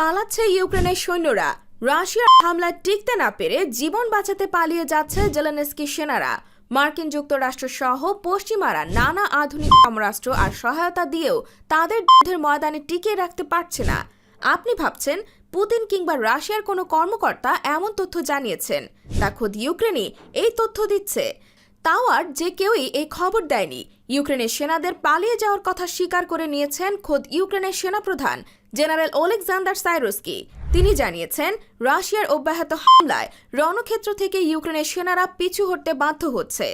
পালাচ্ছে ইউক্রেনের সৈন্যরা। রাশিয়ার হামলায় টিকতে না পেরে জীবন বাঁচাতে পালিয়ে যাচ্ছে জেলেনস্কি সেনারা। মার্কিন যুক্তরাষ্ট্র সহ পশ্চিমারা নানা আধুনিক সমরাষ্ট্র আর সহায়তা দিয়েও তাদের যুদ্ধের ময়দানে টিকিয়ে রাখতে পারছে না। আপনি ভাবছেন, পুতিন কিংবা রাশিয়ার কোনো কর্মকর্তা এমন তথ্য জানিয়েছেন? তা খোদ ইউক্রেনই এই তথ্য দিচ্ছে। তাও আর যে কেউই এই খবর দেয়নি। ইউক্রেনের সেনাদের পালিয়ে যাওয়ার কথা স্বীকার করে নিয়েছেন খোদ ইউক্রেনের সেনাপ্রধান জেনারেল ওলেকজান্ডার সাইরোস্কি। তিনি জানিয়েছেন, রাশিয়ার অব্যাহত হামলায় রণক্ষেত্র থেকে ইউক্রেনের সেনারা পিছু হটতে বাধ্য হচ্ছে।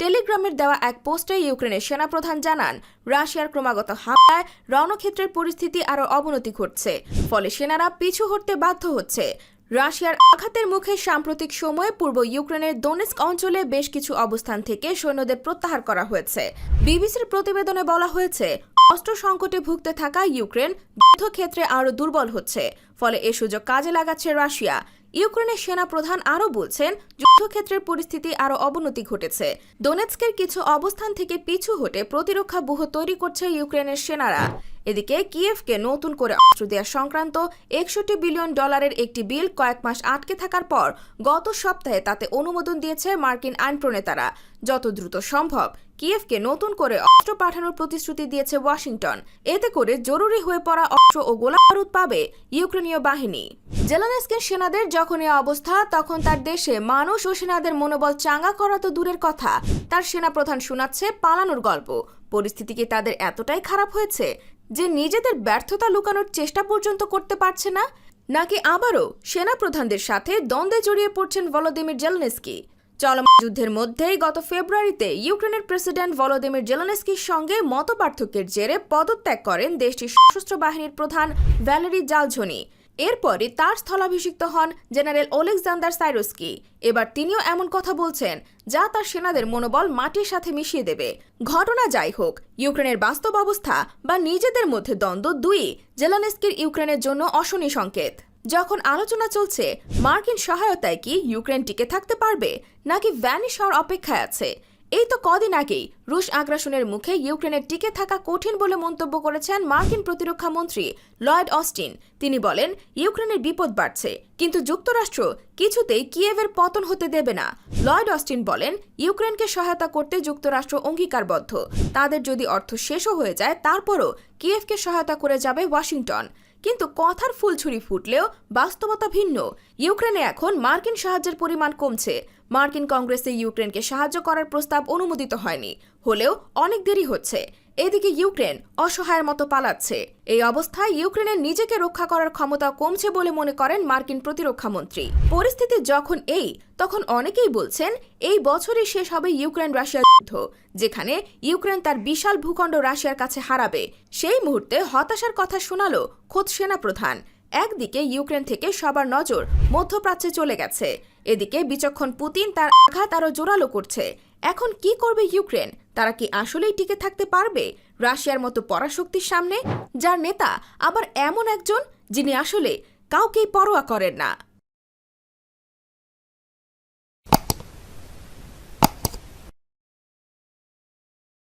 টেলিগ্রামের দেওয়া এক পোস্টে ইউক্রেনের সেনাপ্রধান জানান, রাশিয়ার ক্রমাগত হামলায় রণক্ষেত্রের পরিস্থিতি আরও অবনতি ঘটছে, ফলে সেনারা পিছু হটতে বাধ্য হচ্ছে। রাশিয়ার আঘাতের মুখে সাম্প্রতিক সময়ে পূর্ব ইউক্রেনের দোনেস্ক অঞ্চলে বেশ কিছু অবস্থান থেকে সৈন্যদের প্রত্যাহার করা হয়েছে। বিবিসির প্রতিবেদনে বলা হয়েছে, অস্ত্র সংকটে ভুগতে থাকা ইউক্রেন যুদ্ধক্ষেত্রে আরও দুর্বল হচ্ছে, ফলে এ সুযোগ কাজে লাগাচ্ছে রাশিয়া। ইউক্রেনের সেনা প্রধান আরও বলছেন, যুদ্ধক্ষেত্রের পরিস্থিতি আরও অবনতি ঘটেছে। দোনেৎস্কের কিছু অবস্থান থেকে পিছু হটে প্রতিরক্ষা ব্যূহ তৈরি করছে ইউক্রেনের সেনারা। এদিকে কিয়েভকে নতুন করে অস্ত্র দেওয়া সংক্রান্ত একষট্টি বিলিয়ন ডলারের একটি বিল কয়েক মাস আটকে থাকার পর গত সপ্তাহে তাতে অনুমোদন দিয়েছে মার্কিন আইন প্রণেতারা। যত দ্রুত সম্ভব, কিয়েভকে নতুন করে অস্ত্র পাঠানোর প্রতিশ্রুতি দিয়েছে ওয়াশিংটন। এতে করে জরুরি হয়ে পড়া অস্ত্র ও গোলাবারুদ পাবে ইউক্রেনীয় বাহিনী। জেলানেস্কের সেনাদের যখন এ অবস্থা, তখন তার দেশে মানুষ ও সেনাদের মনোবল চাঙ্গা করা তো দূরের কথা। তার সেনাপ্রধান শোনাচ্ছে পালানোর গল্প। পরিস্থিতি কি তাদের এতটাই খারাপ হয়েছে যে নিজেদের ব্যর্থতা লুকানোর চেষ্টা পর্যন্ত করতে পারছে না? নাকি আবারও সেনাপ্রধানদের সাথে দ্বন্দ্বে জড়িয়ে পড়ছেন ভলোদিমির জেলনেস্কি? চলমান যুদ্ধের মধ্যেই গত ফেব্রুয়ারিতে ইউক্রেনের প্রেসিডেন্ট ভলোদিমির জেলনেস্কির সঙ্গে মতপার্থক্যের জেরে পদত্যাগ করেন দেশটির সশস্ত্র বাহিনীর প্রধান ভ্যালেরি জালঝনি। এরপরই তার স্থলাভিষিক্ত হন জেনারেল ওলেকজান্ডার সাইরোস্কি। এবার তিনিও এমন কথা বলছেন, যা তার সেনাদের মনোবল মাটির সাথে মিশিয়ে দেবে। ঘটনা যাই হোক, ইউক্রেনের বাস্তব অবস্থা বা নিজেদের মধ্যে দ্বন্দ্ব দুই, জেলানেস্কির ইউক্রেনের জন্য অশনি সংকেত। যখন আলোচনা চলছে, মার্কিন সহায়তায় কি ইউক্রেন টিকে থাকতে পারবে, নাকি ভ্যানিশ হওয়ার অপেক্ষায় আছে? এই তো কদিন আগেই রুশ আগ্রাসনের মুখে ইউক্রেনের টিকে থাকা কঠিন বলে মন্তব্য করেছেন মার্কিন প্রতিরক্ষা মন্ত্রী লয়েড অস্টিন। তিনি বলেন, ইউক্রেনের বিপদ বাড়ছে, কিন্তু যুক্তরাষ্ট্র কিছুতেই কিয়েভের পতন হতে দেবে না। লয়েড অস্টিন বলেন, ইউক্রেনকে সহায়তা করতে যুক্তরাষ্ট্র অঙ্গীকারবদ্ধ। তাদের যদি অর্থ শেষও হয়ে যায়, তারপরও কিয়েভকে সহায়তা করে যাবে ওয়াশিংটন। কিন্তু কথার ফুলছুরি ফুটলেও বাস্তবতা ভিন্ন। ইউক্রেনে এখন মার্কিন সাহায্যের পরিমাণ কমছে। মার্কিন কংগ্রেসে ইউক্রেনকে সাহায্য করার প্রস্তাব অনুমোদিত হয়নি। হলেও অনেক দেরি হচ্ছে। এদিকে ইউক্রেন অসহায়ের মতো পালাচ্ছে। এই অবস্থায় ইউক্রেনের নিজেকে রক্ষা করার ক্ষমতা কমছে বলে মনে করেন মার্কিন প্রতিরক্ষা মন্ত্রী। পরিস্থিতি যখন এই, তখন অনেকেই বলছেন, এই বছরই শেষ হবে ইউক্রেন রাশিয়া যুদ্ধ, যেখানে ইউক্রেন তার বিশাল ভূখণ্ড রাশিয়ার কাছে হারাবে। সেই মুহূর্তে হতাশার কথা শোনালো খোদ সেনাপ্রধান। একদিকে ইউক্রেন থেকে সবার নজর মধ্যপ্রাচ্যে চলে গেছে। এদিকে বিচক্ষণ পুতিন তার আঘাত আরও জোরালো করছে। এখন কি করবে ইউক্রেন? তারা কি আসলেই টিকে থাকতে পারবে? রাশিয়ার মতো পরাশক্তির সামনে? যার নেতা আবার এমন একজন যিনি আসলে কাউকেই পরোয়া করেন না।